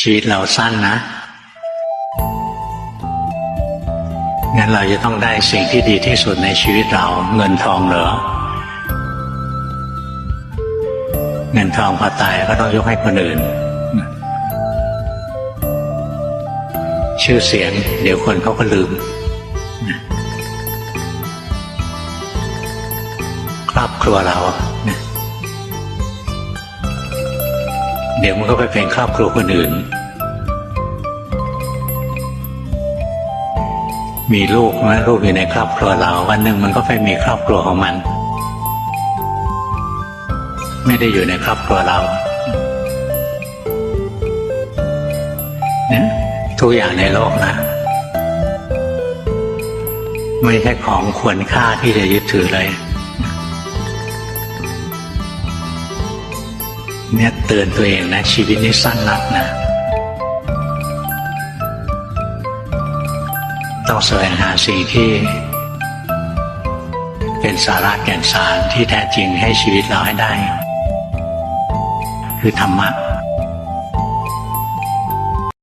ชีวิตเราสั้นนะ งั้นเราจะต้องได้สิ่งที่ดีที่สุดในชีวิตเรา เงินทองเหรอ เงินทองพอตายก็ต้องยกให้คนอื่น ชื่อเสียง เดี๋ยวคนเขาก็ลืม ครอบครัวเราเนี่ย เดี๋ยวมันก็ไปเป็นครอบครัวคนอื่น มีลูกนะลูกอยู่ในครอบครัวเรา วันหนึ่งมันก็ไปมีครอบครัวของมัน ไม่ได้อยู่ในครอบครัวเราเนี่ยทุกอย่างในโลกนะไม่ใช่ของควรค่าที่จะยึดถือเลย เนี่ยเตือนตัวเองนะ ชีวิตนี้สั้นนักนะต้องแสวงหาสิ่งที่ เป็นสาระแก่นสารที่แท้จริงให้ชีวิตเราให้ได้ คือธรรมะ